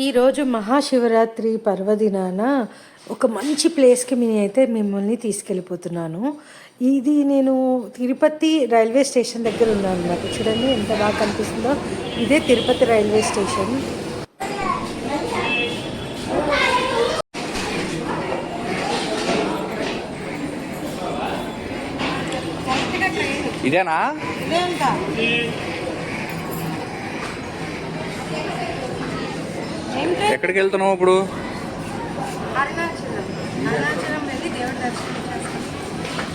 ఈరోజు మహాశివరాత్రి పర్వదినాన ఒక మంచి ప్లేస్కి నేనైతే మిమ్మల్ని తీసుకెళ్ళిపోతున్నాను. ఇది నేను తిరుపతి రైల్వే స్టేషన్ దగ్గర ఉన్నాను అనమాట చూడండి ఎంత బాగా కనిపిస్తుందో. ఇదే తిరుపతి రైల్వే స్టేషన్. ఇదేనా? ఎక్కడికి వెళ్తున్నావు ఇప్పుడు?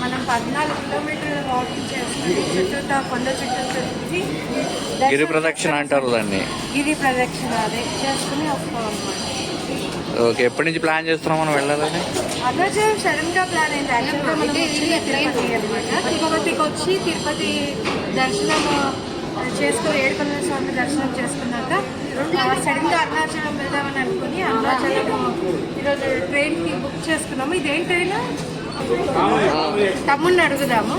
మనం పద్నాలుగు కిలోమీటర్లు వాకింగ్ చేస్తాం చుట్టూ కొండ చుట్టూ తిరిగి గిరి ప్రదక్షిణ అంటారు దాన్ని. గిరి ప్రదక్షిణ అదే చేసుకుని వస్తాం ఓకే ఎప్పటి నుంచి ప్లాన్ చేస్తున్నాం మనం వెళ్ళాలని? అరుణాచలం సడన్గా ప్లాన్ అయింది. యాక్చువల్గా మనం వచ్చింది తిరుపతి అనమాట తిరుపతికి వచ్చి తిరుపతి దర్శనం చేసుకుని ఏడుకొండల స్వామి దర్శనం చేసుకున్నాక సడన్గా అరుణాచలం వెళ్దామని అనుకుని అరుణాచలం ఈరోజు ట్రైన్కి బుక్ చేసుకున్నాము. ఇదేం ట్రైన్? తమ్ముడిని అడుగుదాము.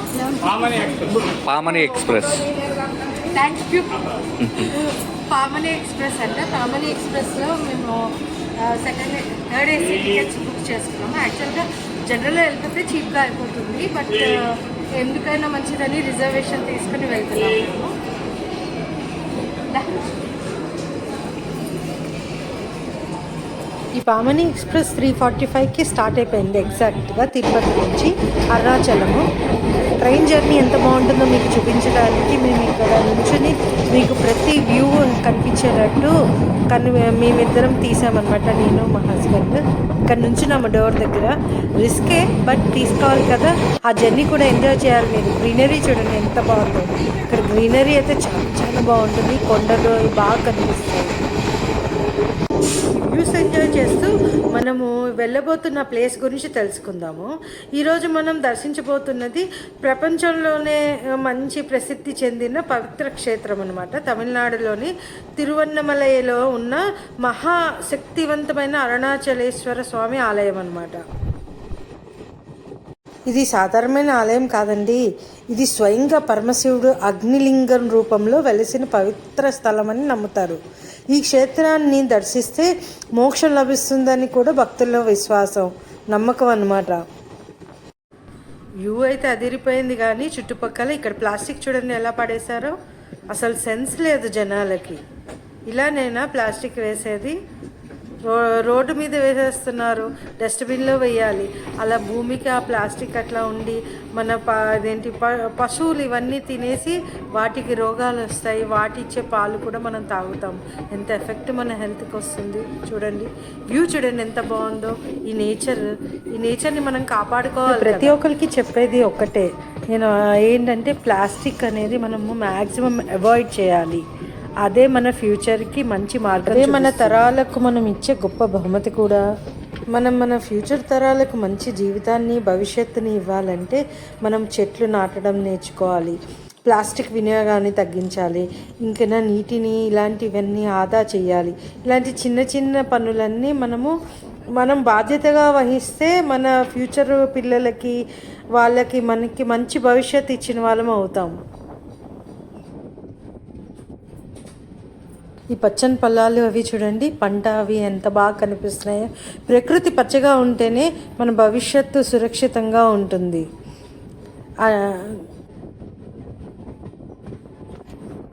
Pamani express. Thank you Pamani express అంట. పామని ఎక్స్ప్రెస్లో మేము second third AC tickets book చేసుకున్నాము. యాక్చువల్గా జనరల్లో వెళ్తుంటే చీప్గా అయిపోతుంది. బట్ ఎందుకైనా మంచిదని రిజర్వేషన్ తీసుకుని వెళ్తున్నాము. ఈ పామని ఎక్స్ప్రెస్ త్రీ ఫార్టీ ఫైవ్కి స్టార్ట్ అయిపోయింది ఎగ్జాక్ట్గా తిరుపతి నుంచి అరుణాచలము. ట్రైన్ జర్నీ ఎంత బాగుంటుందో మీకు చూపించడానికి మేము ఇక్కడ నుంచుని మీకు ప్రతి వ్యూ కనిపించేటట్టు కను మేమిద్దరం తీసామన్నమాట నేను మా హస్బెండ్. ఇక్కడ నుంచి నా డోర్ దగ్గర. రిస్కే బట్ తీసుకోవాలి కదా. ఆ జర్నీ కూడా ఎంజాయ్ చేయాలి మీరు. గ్రీనరీ చూడండి ఎంత బాగుంటుంది ఇక్కడ గ్రీనరీ అయితే చాలా చాలా బాగుంటుంది. కొండలు బాగా కనిపిస్తాయి. ఎంజాయ్ చేస్తూ మనము వెళ్ళబోతున్న ప్లేస్ గురించి తెలుసుకుందాము. ఈరోజు మనం దర్శించబోతున్నది ప్రపంచంలోనే మంచి ప్రసిద్ధి చెందిన పవిత్ర క్షేత్రం అనమాట తమిళనాడులోని తిరువన్నమలయలో ఉన్న మహాశక్తివంతమైన అరుణాచలేశ్వర స్వామి ఆలయం అనమాట ఇది సాధారణమైన ఆలయం కాదండి. ఇది స్వయంగా పరమశివుడు అగ్నిలింగం రూపంలో వెలిసిన పవిత్ర స్థలం అని నమ్ముతారు. ఈ క్షేత్రాన్ని దర్శిస్తే మోక్షం లభిస్తుందని కూడా భక్తుల్లో విశ్వాసం నమ్మకం అన్నమాట. వ్యూ అయితే అదిరిపోయింది కానీ చుట్టుపక్కల ఇక్కడ ప్లాస్టిక్ చూడండి ఎలా పడేశారో. అసలు సెన్స్ లేదు జనాలకి. ఇలానేనా ప్లాస్టిక్ వేసేది? రోడ్డు మీద వేసేస్తున్నారు. డస్ట్బిన్లో వేయాలి. అలా భూమికి ఆ ప్లాస్టిక్ అట్లా ఉండి మన ప అదేంటి ప పశువులు ఇవన్నీ తినేసి వాటికి రోగాలు వస్తాయి. వాటి ఇచ్చే పాలు కూడా మనం తాగుతాం. ఎంత ఎఫెక్ట్ మన హెల్త్కి వస్తుంది చూడండి. వ్యూ చూడండి ఎంత బాగుందో. ఈ నేచర్ ఈ నేచర్ని మనం కాపాడుకోవాలి ప్రతి ఒక్కరికి చెప్పేది ఒక్కటే. నేను ఏంటంటే ప్లాస్టిక్ అనేది మనము మ్యాక్సిమం అవాయిడ్ చేయాలి. అదే మన ఫ్యూచర్కి మంచి మార్గం అదే మన తరాలకు మనం ఇచ్చే గొప్ప బహుమతి కూడా. మనం మన ఫ్యూచర్ తరాలకు మంచి జీవితాన్ని భవిష్యత్తుని ఇవ్వాలంటే మనం చెట్లు నాటడం నేర్చుకోవాలి. ప్లాస్టిక్ వినియోగాన్ని తగ్గించాలి. ఇంకా నీటిని ఇలాంటివన్నీ ఆదా చేయాలి. ఇలాంటి చిన్న చిన్న పనులన్నీ మనము మనం బాధ్యతగా వహిస్తే మన ఫ్యూచర్ పిల్లలకి వాళ్ళకి మనకి మంచి భవిష్యత్తు ఇచ్చిన వాళ్ళం అవుతాము ఈ పచ్చని పొలాలు అవి చూడండి పంట అవి ఎంత బాగా కనిపిస్తున్నాయో. ప్రకృతి పచ్చగా ఉంటేనే మన భవిష్యత్తు సురక్షితంగా ఉంటుంది.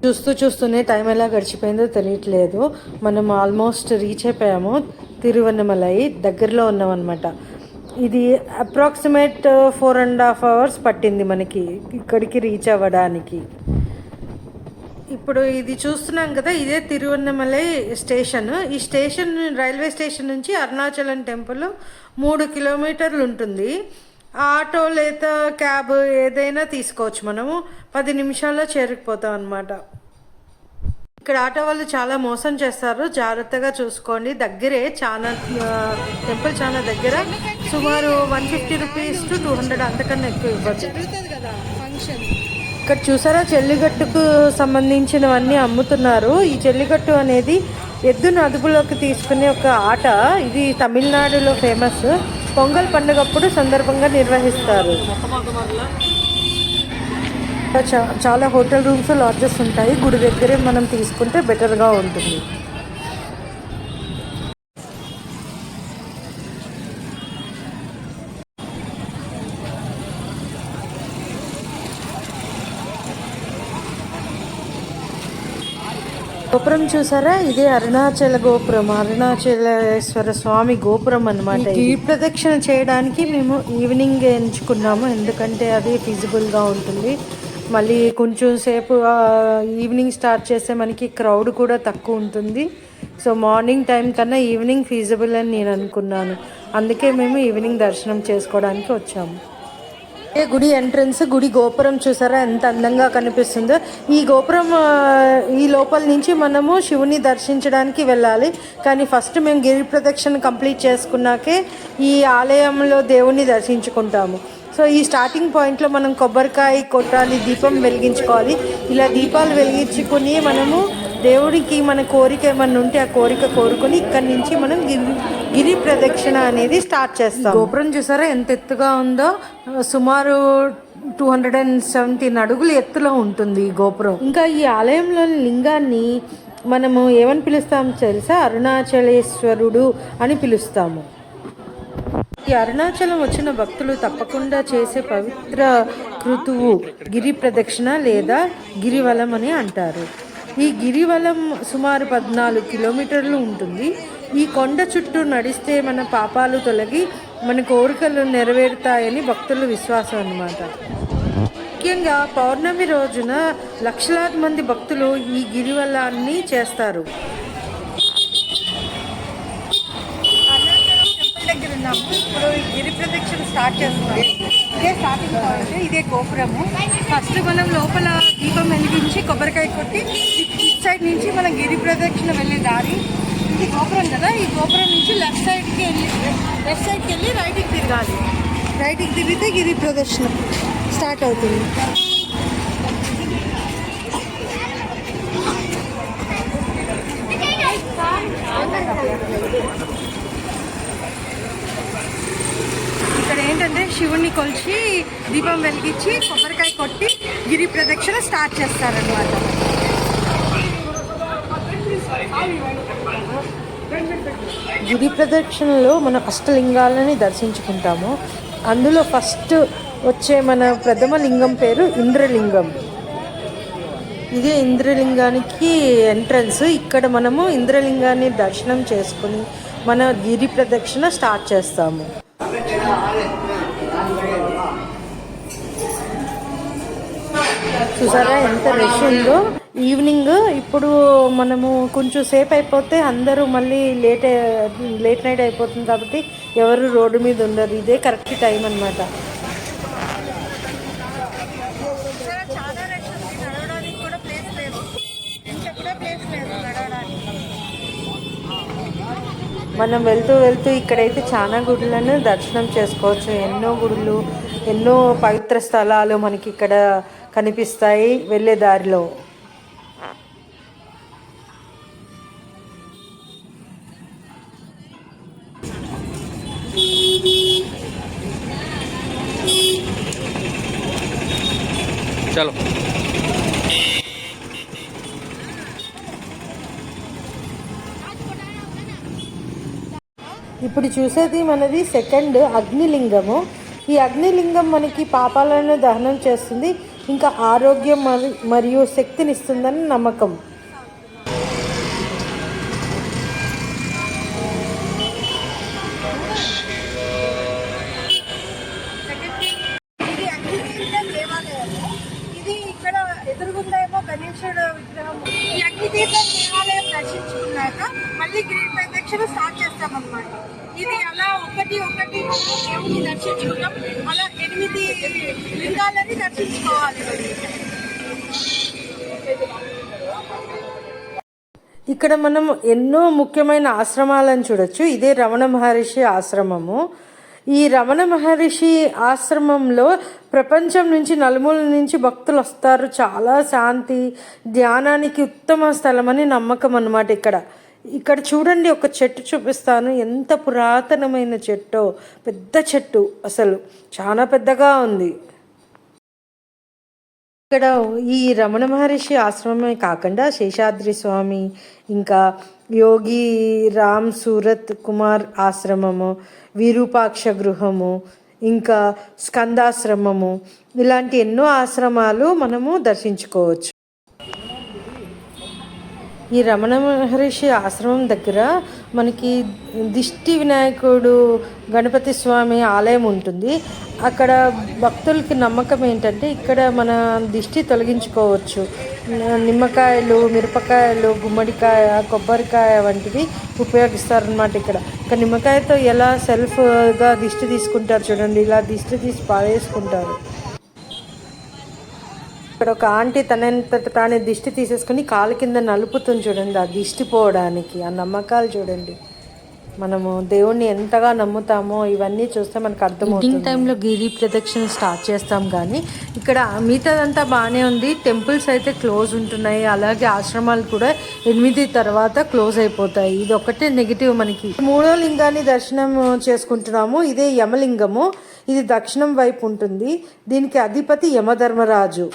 చూస్తూ చూస్తూనే టైం ఎలా గడిచిపోయిందో తెలియట్లేదు. మనం ఆల్మోస్ట్ రీచ్ అయిపోయాము తిరువన్నమలై దగ్గరలో ఉన్నామన్నమాట. ఇది approximate four and half hours పట్టింది మనకి ఇక్కడికి రీచ్ అవ్వడానికి. ఇప్పుడు ఇది చూస్తున్నాం కదా ఇదే తిరువన్నమలై స్టేషన్. ఈ స్టేషన్ రైల్వే స్టేషన్ నుంచి అరుణాచలం టెంపుల్ మూడు కిలోమీటర్లు ఉంటుంది. ఆటో లేదా క్యాబ్ ఏదైనా తీసుకోవచ్చు మనము. పది నిమిషాల్లో చేరుకుపోతాం అనమాట ఇక్కడ ఆటో వాళ్ళు చాలా మోసం చేస్తారు. జాగ్రత్తగా చూసుకోండి. దగ్గరే చాలా టెంపుల్ చాలా దగ్గర సుమారు one fifty rupees to two hundred అంతకన్నా ఎక్కువ ఇవ్వచ్చు ఇక్కడ చూసారా? చెల్లిగట్టుకు సంబంధించినవన్నీ అమ్ముతున్నారు. ఈ చెల్లిగట్టు అనేది ఎద్దును అదుపులోకి తీసుకునే ఒక ఆట. ఇది తమిళనాడులో ఫేమస్. పొంగల్ పండుగప్పుడు సందర్భంగా నిర్వహిస్తారు. చాలా హోటల్ రూమ్స్ లాడ్జెస్ ఉంటాయి. గుడి దగ్గరే మనం తీసుకుంటే బెటర్గా ఉంటుంది. గోపురం చూసారా? ఇదే అరుణాచల గోపురం. అరుణాచలేశ్వర స్వామి గోపురం అనమాట ఈ ప్రదక్షిణ చేయడానికి మేము ఈవినింగ్ ఎంచుకున్నాము. ఎందుకంటే అది feasible గా ఉంటుంది. మళ్ళీ కొంచెం సేపు ఈవినింగ్ స్టార్ట్ చేస్తే మనకి క్రౌడ్ కూడా తక్కువ ఉంటుంది. సో మార్నింగ్ టైం కన్నా ఈవినింగ్ ఫీజిబుల్ అని నేను అనుకున్నాను. అందుకే మేము ఈవినింగ్ దర్శనం చేసుకోవడానికి వచ్చాము. గుడి ఎంట్రన్స్ గుడి గోపురం చూసారా? ఎంత అందంగా కనిపిస్తుందో. ఈ గోపురం ఈ లోపల నుంచి మనము శివుని దర్శించడానికి వెళ్ళాలి. కానీ ఫస్ట్ మేము గిరి ప్రదక్షిణ కంప్లీట్ చేసుకున్నాకే ఈ ఆలయంలో దేవుణ్ణి దర్శించుకుంటాము. సో ఈ స్టార్టింగ్ పాయింట్లో మనం కొబ్బరికాయ కొట్టాలి దీపం వెలిగించుకోవాలి. ఇలా దీపాలు వెలిగించుకుని మనము దేవుడికి మన కోరిక ఏమన్నా ఉంటే ఆ కోరిక కోరుకొని ఇక్కడి నుంచి మనం గిరి గిరి ప్రదక్షిణ అనేది స్టార్ట్ చేస్తాం. గోపురం చూసారా ఎంత ఎత్తుగా ఉందో? సుమారు టూ హండ్రెడ్ అండ్ సెవెంటీన్ అడుగులు ఎత్తులో ఉంటుంది ఈ గోపురం. ఇంకా ఈ ఆలయంలోని లింగాన్ని మనము ఏమని పిలుస్తాం తెలుసా? అరుణాచలేశ్వరుడు అని పిలుస్తాము. ఈ అరుణాచలం వచ్చిన భక్తులు తప్పకుండా చేసే పవిత్ర కృతువు గిరి ప్రదక్షిణ లేదా గిరివలం అని అంటారు. ఈ గిరివలం సుమారు పద్నాలుగు కిలోమీటర్లు ఉంటుంది. ఈ కొండ చుట్టూ నడిస్తే మన పాపాలు తొలగి మన కోరికలు నెరవేరుతాయని భక్తుల విశ్వాసం అన్నమాట. ముఖ్యంగా పౌర్ణమి రోజున లక్షలాది మంది భక్తులు ఈ గిరివలాన్ని చేస్తారు. ఉన్నాము. ఇప్పుడు ఈ గిరి ప్రదక్షిణ స్టార్ట్ చేస్తున్నాము. ఇదే స్టార్టింగ్ పాయింట్ ఇదే గోపురము. ఫస్ట్ మనం లోపల దీపం వెలిగించి కొబ్బరికాయ కొట్టి ఇటు సైడ్ నుంచి మనం గిరి ప్రదక్షిణ వెళ్ళే దారి ఇది గోపురం కదా ఈ గోపురం నుంచి లెఫ్ట్ సైడ్కి వెళ్ళి లెఫ్ట్ సైడ్కి వెళ్ళి రైట్కి తిరగాలి. రైట్కి తిరిగితే గిరి ప్రదక్షిణ స్టార్ట్ అవుతుంది. ఇక్కడ ఏంటంటే శివుణ్ణి కొలిచి దీపం వెలిగించి కొబ్బరికాయ కొట్టి గిరి ప్రదక్షిణ స్టార్ట్ చేస్తారనమాట గిరి ప్రదక్షిణలో మన అష్టలింగాలని దర్శించుకుంటాము. అందులో ఫస్ట్ వచ్చే మన ప్రథమ లింగం పేరు ఇంద్రలింగం. ఇదే ఇంద్రలింగానికి ఎంట్రన్స్ ఇక్కడ మనము ఇంద్రలింగాన్ని దర్శనం చేసుకుని మన గిరి ప్రదక్షిణ స్టార్ట్ చేస్తాము. చూసారా ఎంత రష్ ఉందో? ఈవినింగ్ ఇప్పుడు మనము కొంచెం సేపు అయిపోతే అందరూ మళ్ళీ లేట్ లేట్ నైట్ అయిపోతుంది కాబట్టి ఎవరు రోడ్డు మీద ఉండరు. ఇదే కరెక్ట్ టైం అనమాట మనం వెళ్తూ వెళ్తూ ఇక్కడైతే చాలా గుడులను దర్శనం చేసుకోవచ్చు. ఎన్నో గుడులు ఎన్నో పవిత్ర స్థలాలు మనకి ఇక్కడ కనిపిస్తాయి వెళ్ళే దారిలో. చూసేది మనది సెకండ్ అగ్నిలింగము. ఈ అగ్నిలింగం మనకి పాపాలను దహనం చేస్తుంది ఇంకా ఆరోగ్యం మరియు శక్తినిస్తుందని నమ్మకం. ఇక్కడ మనం ఎన్నో ముఖ్యమైన ఆశ్రమాలను చూడొచ్చు. ఇదే రమణ మహర్షి ఆశ్రమము. ఈ రమణ మహర్షి ఆశ్రమంలో ప్రపంచం నుంచి నలుమూల నుంచి భక్తులు వస్తారు. చాలా శాంతి ధ్యానానికి ఉత్తమ స్థలమని నమ్మకం అన్నమాట ఇక్కడ. ఇక్కడ చూడండి ఒక చెట్టు చూపిస్తాను. ఎంత పురాతనమైన చెట్టో. పెద్ద చెట్టు అసలు. చాలా పెద్దగా ఉంది. ఇక్కడ ఈ రమణ మహర్షి ఆశ్రమమే కాకుండా శేషాద్రి స్వామి ఇంకా యోగి రామ్ సూరత్ కుమార్ ఆశ్రమము విరూపాక్ష గృహము ఇంకా స్కందాశ్రమము ఇలాంటి ఎన్నో ఆశ్రమాలు మనము దర్శించుకోవచ్చు. ఈ రమణ మహర్షి ఆశ్రమం దగ్గర మనకి దిష్టి వినాయకుడు గణపతి స్వామి ఆలయం ఉంటుంది. అక్కడ భక్తులకి నమ్మకం ఏంటంటే ఇక్కడ మన దిష్టి తొలగించుకోవచ్చు. నిమ్మకాయలు మిరపకాయలు గుమ్మడికాయ కొబ్బరికాయ వంటివి ఉపయోగిస్తారనమాట ఇక్కడ. ఇక్కడ నిమ్మకాయతో ఎలా సెల్ఫ్గా దిష్టి తీసుకుంటారు చూడండి. ఇలా దిష్టి తీసి పారేసుకుంటారు. ఇక్కడ ఒక ఆంటీ తనంతట తానే దిష్టి తీసేసుకుని కాలు కింద నలుపుతుంది చూడండి ఆ దిష్టి పోవడానికి ఆ నమ్మకాలు చూడండి. మనము దేవుణ్ణి ఎంతగా నమ్ముతామో ఇవన్నీ చూస్తే మనకు అర్థమవుతుంది. టైంలో గిరి ప్రదక్షిణ స్టార్ట్ చేస్తాం కానీ ఇక్కడ మిగతాదంతా బాగానే ఉంది. టెంపుల్స్ అయితే క్లోజ్ ఉంటున్నాయి. అలాగే ఆశ్రమాలు కూడా ఎనిమిది తర్వాత క్లోజ్ అయిపోతాయి. ఇది ఒకటే నెగిటివ్ మనకి. మూడో లింగాన్ని దర్శనం చేసుకుంటున్నాము. ఇదే యమలింగము. ఇది దక్షిణం వైపు ఉంటుంది. దీనికి అధిపతి యమధర్మరాజు.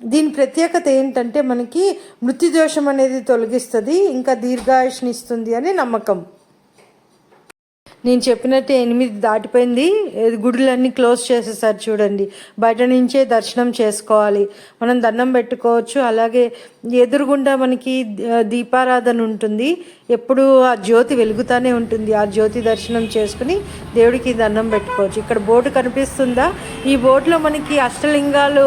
దీని ప్రత్యేకత ఏంటంటే మనకి మృత్యుదోషం అనేది తొలగిస్తుంది ఇంకా దీర్ఘాయుష్నిస్తుంది ఇస్తుంది అని నమ్మకం. నేను చెప్పినట్టు ఎనిమిది దాటిపోయింది గుడులన్నీ క్లోజ్ చేసేసారు చూడండి. బయట నుంచే దర్శనం చేసుకోవాలి. మనం దండం పెట్టుకోవచ్చు. అలాగే ఎదురుగుండా మనకి దీపారాధన ఉంటుంది. ఎప్పుడు ఆ జ్యోతి వెలుగుతానే ఉంటుంది. ఆ జ్యోతి దర్శనం చేసుకుని దేవుడికి దండం పెట్టుకోవచ్చు. ఇక్కడ బోటు కనిపిస్తుందా? ఈ బోట్లో మనకి అష్టలింగాలు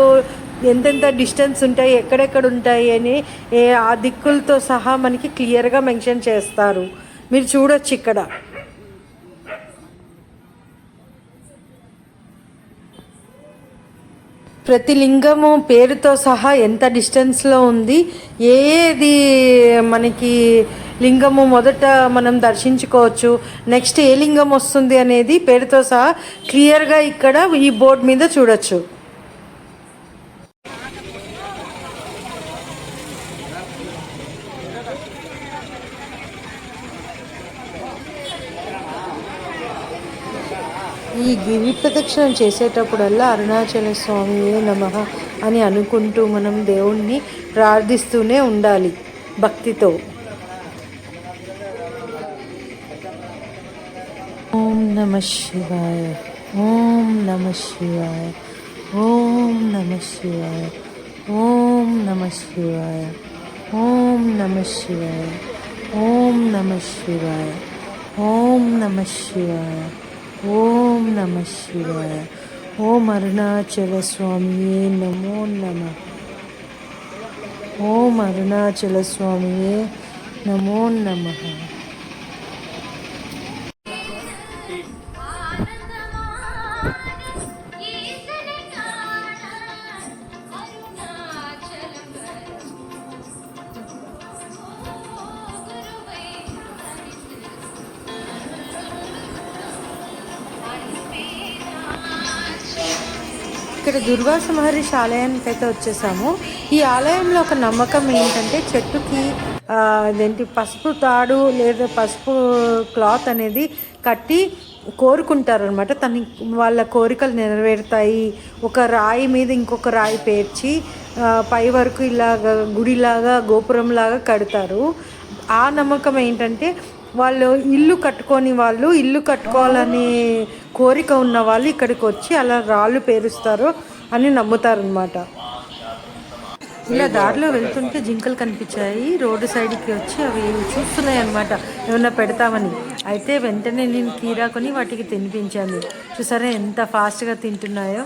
ఎంతెంత డిస్టెన్స్ ఉంటాయి ఎక్కడెక్కడ ఉంటాయి అని ఏ ఆ దిక్కులతో సహా మనకి క్లియర్గా మెన్షన్ చేస్తారు. మీరు చూడొచ్చు ఇక్కడ. ప్రతి లింగము పేరుతో సహా ఎంత డిస్టెన్స్లో ఉంది ఏది మనకి లింగము మొదట మనం దర్శించుకోవచ్చు నెక్స్ట్ ఏ లింగం వస్తుంది అనేది పేరుతో సహా క్లియర్గా ఇక్కడ ఈ బోర్డు మీద చూడొచ్చు. ఈ గిరి ప్రదక్షిణం చేసేటప్పుడల్లా అరుణాచల స్వామి నమ అని అనుకుంటూ మనం దేవుణ్ణి ప్రార్థిస్తూనే ఉండాలి భక్తితో. ఓం నమ శివాయ ఓం నమ శివాయ ఓం నమ శివాయ ఓం నమ శివాయ ఓం నమ శివాయ ఓం నమ శివాయ ఓం నమ శివాయ. ஓம் நம சிவாய. ஓம் அருணாச்சல சுவாமியே நமோ நம. ஓம் அருணாச்சல சுவாமியே நமோ. நமகா ఇక్కడ దుర్వాస మహర్షి ఆలయానికి అయితే వచ్చేసాము. ఈ ఆలయంలో ఒక నమ్మకం ఏంటంటే చెట్టుకి అదేంటి పసుపు తాడు లేదా పసుపు క్లాత్ అనేది కట్టి కోరుకుంటారనమాట తన వాళ్ళ కోరికలు నెరవేరుతాయి. ఒక రాయి మీద ఇంకొక రాయి పేర్చి పై వరకు ఇలాగ గుడిలాగా గోపురంలాగా కడతారు. ఆ నమ్మకం ఏంటంటే వాళ్ళు ఇల్లు కట్టుకొని వాళ్ళు ఇల్లు కట్టుకోవాలని కోరిక ఉన్న వాళ్ళు ఇక్కడికి వచ్చి అలా రాళ్ళు పేరుస్తారు అని నమ్ముతారనమాట ఇలా దారిలో వెళ్తుంటే జింకలు కనిపించాయి. రోడ్డు సైడ్కి వచ్చి అవి చూస్తున్నాయి అనమాట ఏమన్నా పెడతామని. అయితే వెంటనే నేను కీరాకొని వాటికి తినిపించాను. చూసారా ఎంత ఫాస్ట్గా తింటున్నాయో?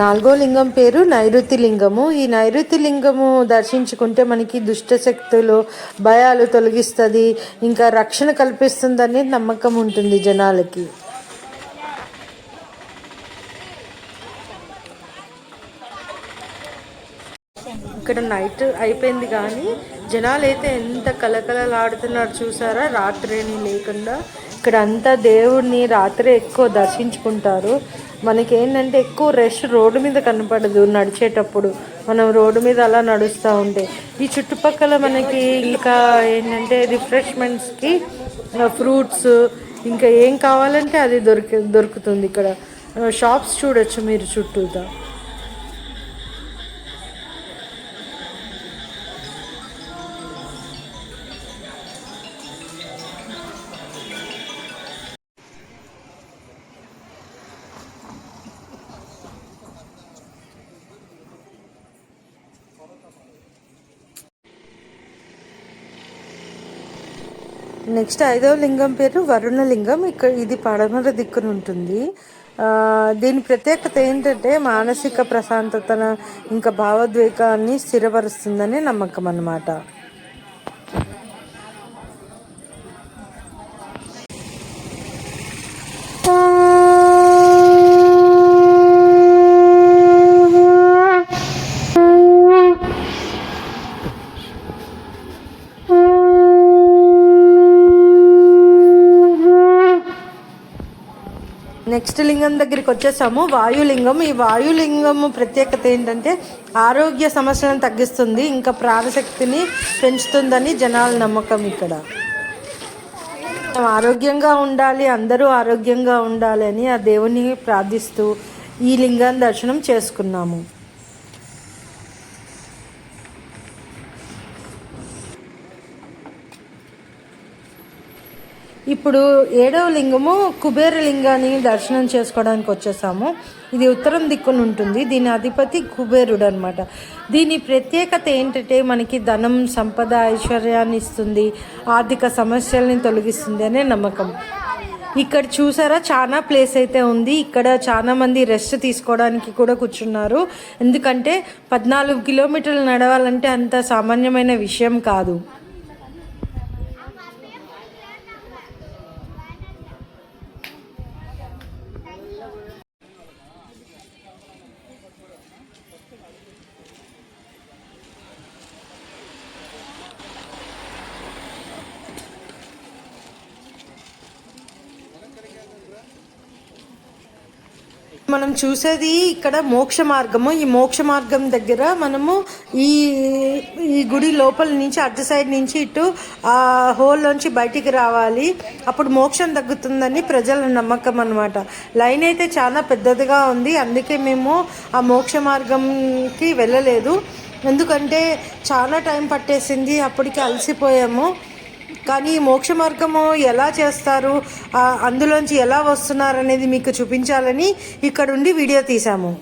నాలుగో లింగం పేరు నైరుతి లింగము. ఈ నైరుతి లింగము దర్శించుకుంటే మనకి దుష్ట శక్తులు భయాలు తొలగిస్తుంది ఇంకా రక్షణ కల్పిస్తుందనే నమ్మకం ఉంటుంది జనాలకి. ఇక్కడ నైట్ అయిపోయింది కానీ జనాలు అయితే ఎంత కలకలలాడుతున్నారు చూసారా? రాత్రి లేకుండా ఇక్కడ అంతా దేవుడిని రాత్రి ఎక్కువ దర్శించుకుంటారు. మనకేంటంటే ఎక్కువ రష్ రోడ్డు మీద కనపడదు నడిచేటప్పుడు. మనం రోడ్డు మీద అలా నడుస్తూ ఉంటే. ఈ చుట్టుపక్కల మనకి ఇంకా ఏంటంటే రిఫ్రెష్మెంట్స్కి ఫ్రూట్స్ ఇంకా ఏం కావాలంటే అది దొరికి దొరుకుతుంది ఇక్కడ. షాప్స్ చూడొచ్చు మీరు చుట్టూతా. నెక్స్ట్ ఐదవ లింగం పేరు వరుణ లింగం ఇక్కడ ఇది పడమర దిక్కున ఉంటుంది. దీని ప్రత్యేకత ఏంటంటే మానసిక ప్రశాంతతన ఇంకా భావోద్వేగాన్ని స్థిరపరుస్తుందని నమ్మకం అన్నమాట. నెక్స్ట్ లింగం దగ్గరికి వచ్చేసాము. వాయులింగం. ఈ వాయులింగం ప్రత్యేకత ఏంటంటే ఆరోగ్య సమస్యలను తగ్గిస్తుంది ఇంకా ప్రాణశక్తిని పెంచుతుందని జనాల నమ్మకం ఇక్కడ. ఆరోగ్యంగా ఉండాలి అందరూ ఆరోగ్యంగా ఉండాలి అని ఆ దేవుని ప్రార్థిస్తూ ఈ లింగాన్ని దర్శనం చేసుకున్నాము. ఇప్పుడు ఏడవ లింగము కుబేర లింగాన్ని దర్శనం చేసుకోవడానికి వచ్చేసాము. ఇది ఉత్తరం దిక్కున ఉంటుంది. దీని అధిపతి కుబేరుడు అనమాట దీని ప్రత్యేకత ఏంటంటే మనకి ధనం సంపద ఐశ్వర్యాన్ని ఇస్తుంది. ఆర్థిక సమస్యల్ని తొలగిస్తుంది అనే నమ్మకం. ఇక్కడ చూసారా చాలా ప్లేస్ అయితే ఉంది. ఇక్కడ చాలా మంది రెస్ట్ తీసుకోవడానికి కూడా కూర్చున్నారు. ఎందుకంటే పద్నాలుగు కిలోమీటర్లు నడవాలంటే అంత సామాన్యమైన విషయం కాదు. మనం చూసేది ఇక్కడ మోక్ష మార్గము. ఈ మోక్ష మార్గం దగ్గర మనము ఈ ఈ గుడి లోపల నుంచి అటు సైడ్ నుంచి ఇటు ఆ హోల్ నుంచి బయటికి రావాలి. అప్పుడు మోక్షం తగ్గుతుందని ప్రజల నమ్మకం అనమాట లైన్ అయితే చాలా పెద్దదిగా ఉంది. అందుకే మేము ఆ మోక్ష మార్గంకి వెళ్ళలేదు. ఎందుకంటే చాలా టైం పట్టేసింది. అప్పటికి అలసిపోయాము. కానీ ఈ మోక్ష మార్గము ఎలా చేస్తారు? అందులోంచి ఎలా వస్తున్నారు అనేది మీకు చూపించాలని ఇక్కడ ఉండి వీడియో తీసాము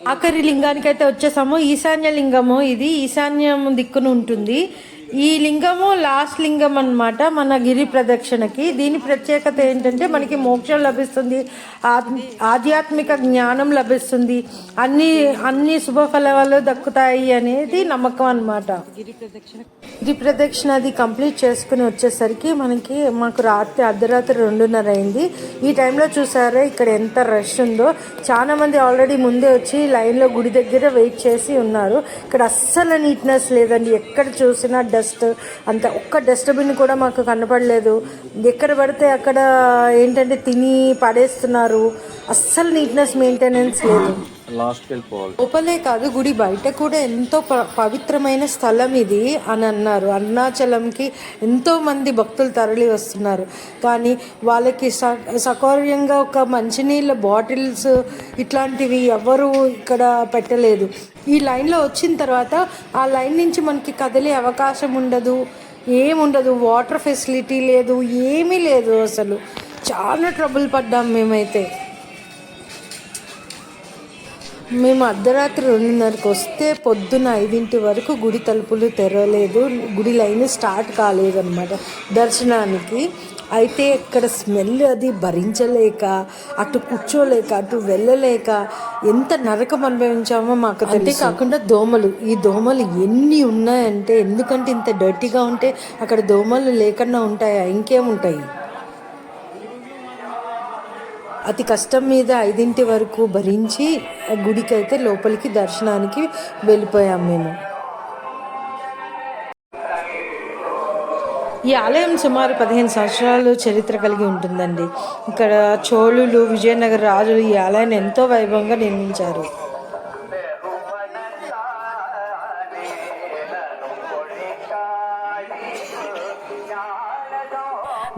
ఆఖరి లింగానికైతే వచ్చేసాము. ఈశాన్య లింగము ఇది. ఈశాన్యం దిక్కున ఉంటుంది. ఈ లింగము లాస్ట్ లింగం అన్నమాట మన గిరి ప్రదక్షిణకి. దీని ప్రత్యేకత ఏంటంటే మనకి మోక్షం లభిస్తుంది ఆత్- ఆధ్యాత్మిక జ్ఞానం లభిస్తుంది. అన్ని అన్ని శుభ ఫలాలు దక్కుతాయి అనేది నమ్మకం అన్నమాట. గిరి ప్రదక్షిణ అది కంప్లీట్ చేసుకుని వచ్చేసరికి మనకి మాకు రాత్రి అర్ధరాత్రి రెండున్నర అయింది. ఈ టైంలో చూసారా ఇక్కడ ఎంత రష్ ఉందో. చాలా మంది ఆల్రెడీ ముందే వచ్చి లైన్లో గుడి దగ్గర వెయిట్ చేసి ఉన్నారు. ఇక్కడ అస్సలు నీట్నెస్ లేదండి. ఎక్కడ చూసినా డస్ట్ అంత ఒక్క డస్ట్బిన్ కూడా మాకు కనపడలేదు. ఎక్కడ పడితే అక్కడ ఏంటంటే తిని పడేస్తున్నారు. అస్సలు నీట్నెస్ మెయింటెనెన్స్ లేదు. లాస్ట్కి వెళ్ళిపోవాలి లోపలే కాదు గుడి బయట కూడా ఎంతో ప- పవిత్రమైన స్థలం ఇది అని అన్నారు. అరుణాచలంకి ఎంతో మంది భక్తులు తరలి వస్తున్నారు. కానీ వాళ్ళకి స సకౌర్యంగా ఒక మంచినీళ్ళ బాటిల్స్ ఇట్లాంటివి ఎవరు ఇక్కడ పెట్టలేదు. ఈ లైన్లో వచ్చిన తర్వాత ఆ లైన్ నుంచి మనకి కదిలే అవకాశం ఉండదు ఏముండదు వాటర్ ఫెసిలిటీ లేదు ఏమీ లేదు అసలు. చాలా ట్రబుల్ పడ్డాం మేమైతే. మేము అర్ధరాత్రి రెండున్నరకు వస్తే పొద్దున్న ఐదింటి వరకు గుడి తలుపులు తెరవలేదు. గుడి లైన్ స్టార్ట్ కాలేదన్నమాట దర్శనానికి. అయితే ఇక్కడ స్మెల్ అది భరించలేక అటు కూర్చోలేక అటు వెళ్ళలేక ఎంత నరకం అనుభవించామో మాకు అంతే కాకుండా దోమలు. ఈ దోమలు ఎన్ని ఉన్నాయంటే ఎందుకంటే ఇంత డర్టీగా ఉంటే అక్కడ దోమలు లేకుండా ఉంటాయా? ఇంకేముంటాయి? అతి కష్టం మీద ఐదింటి వరకు భరించి ఆ గుడికైతే లోపలికి దర్శనానికి వెళ్ళిపోయాం మేము. ఈ ఆలయం సుమారు పదిహేను సంవత్సరాలు చరిత్ర కలిగి ఉంటుందండి. ఇక్కడ చోళులు విజయనగర రాజులు ఈ ఆలయాన్ని ఎంతో వైభవంగా నిర్మించారు.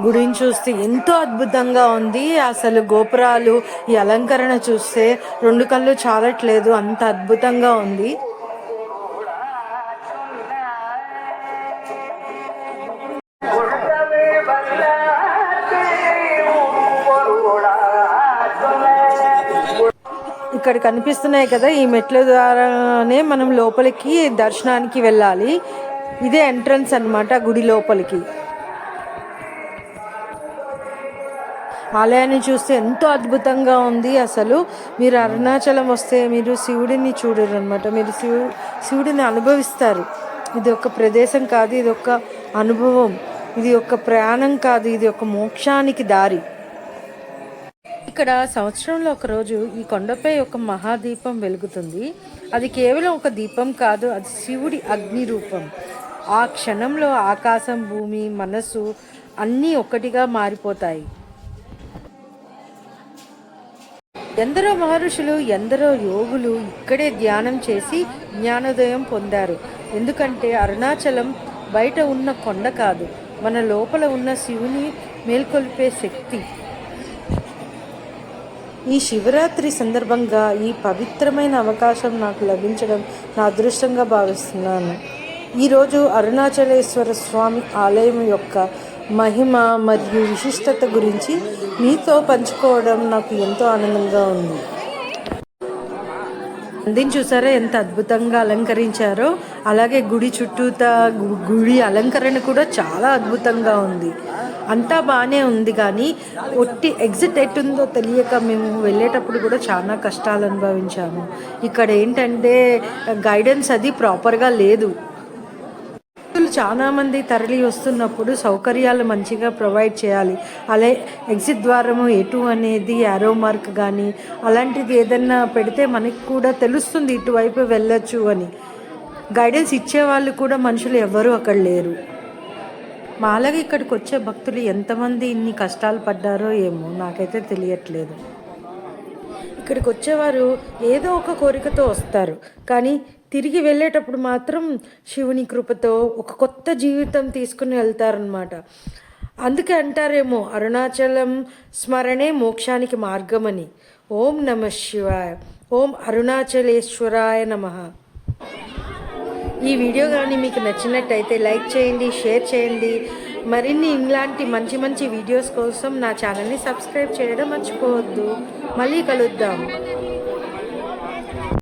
గుడిని చూస్తే ఎంతో అద్భుతంగా ఉంది. అసలు గోపురాలు ఈ అలంకరణ చూస్తే రెండు కళ్ళు చాలట్లేదు. అంత అద్భుతంగా ఉంది. ఇక్కడ కనిపిస్తున్నాయి కదా ఈ మెట్ల ద్వారానే మనం లోపలికి దర్శనానికి వెళ్ళాలి. ఇదే ఎంట్రన్స్ అన్నమాట గుడి లోపలికి. ఆలయాన్ని చూస్తే ఎంతో అద్భుతంగా ఉంది అసలు. మీరు అరుణాచలం వస్తే మీరు శివుడిని చూడరు అనమాట మీరు శివు శివుడిని అనుభవిస్తారు. ఇది ఒక ప్రదేశం కాదు ఇది ఒక అనుభవం. ఇది ఒక ప్రయాణం కాదు ఇది ఒక మోక్షానికి దారి. ఇక్కడ సంవత్సరంలో ఒకరోజు ఈ కొండపై ఒక మహాదీపం వెలుగుతుంది. అది కేవలం ఒక దీపం కాదు అది శివుడి అగ్ని రూపం. ఆ క్షణంలో ఆకాశం భూమి మనసు అన్నీ ఒకటిగా మారిపోతాయి. ఎందరో మహర్షులు ఎందరో యోగులు ఇక్కడే ధ్యానం చేసి జ్ఞానోదయం పొందారు. ఎందుకంటే అరుణాచలం బయట ఉన్న కొండ కాదు మన లోపల ఉన్న శివుని మేల్కొల్పే శక్తి. ఈ శివరాత్రి సందర్భంగా ఈ పవిత్రమైన అవకాశం నాకు లభించడం నా అదృష్టంగా భావిస్తున్నాను. ఈరోజు అరుణాచలేశ్వర స్వామి ఆలయం యొక్క మహిమ మరియు విశిష్టత గురించి మీతో పంచుకోవడం నాకు ఎంతో ఆనందంగా ఉంది. నందిని చూసారా ఎంత అద్భుతంగా అలంకరించారో? అలాగే గుడి చుట్టూతా గు- గుడి అలంకరణ కూడా చాలా అద్భుతంగా ఉంది. అంతా బాగానే ఉంది కానీ ఒట్టి ఎగ్జిట్ ఎట్టుందో తెలియక మేము వెళ్ళేటప్పుడు కూడా చాలా కష్టాలు అనుభవించాము. ఇక్కడ ఏంటంటే గైడెన్స్ అది ప్రాపర్గా లేదు. భక్తులు చాలామంది తరలి వస్తున్నప్పుడు సౌకర్యాలు మంచిగా ప్రొవైడ్ చేయాలి. అలా ఎగ్జిట్ ద్వారము ఎటు అనేది యారో మార్క్ కానీ అలాంటిది ఏదన్నా పెడితే మనకి కూడా తెలుస్తుంది ఇటువైపు వెళ్ళొచ్చు అని. గైడెన్స్ ఇచ్చేవాళ్ళు కూడా మనుషులు ఎవరు అక్కడ లేరు. మాలాగా ఇక్కడికి వచ్చే భక్తులు ఎంతమంది ఇన్ని కష్టాలు పడ్డారో ఏమో నాకైతే తెలియట్లేదు. ఇక్కడికి వచ్చేవారు ఏదో ఒక కోరికతో వస్తారు. కానీ తిరిగి వెళ్ళేటప్పుడు మాత్రం శివుని కృపతో ఒక కొత్త జీవితం తీసుకుని వెళ్తారనమాట అందుకే అంటారేమో అరుణాచలం స్మరణే మోక్షానికి మార్గమని. ఓం నమ శివాయ ఓం అరుణాచలేశ్వరాయ నమః. ఈ వీడియో కానీ మీకు నచ్చినట్టయితే లైక్ చేయండి షేర్ చేయండి. మరిన్ని ఇలాంటి మంచి మంచి వీడియోస్ కోసం నా ఛానల్ని సబ్స్క్రైబ్ చేయడం మర్చిపోవద్దు. మళ్ళీ కలుద్దాం.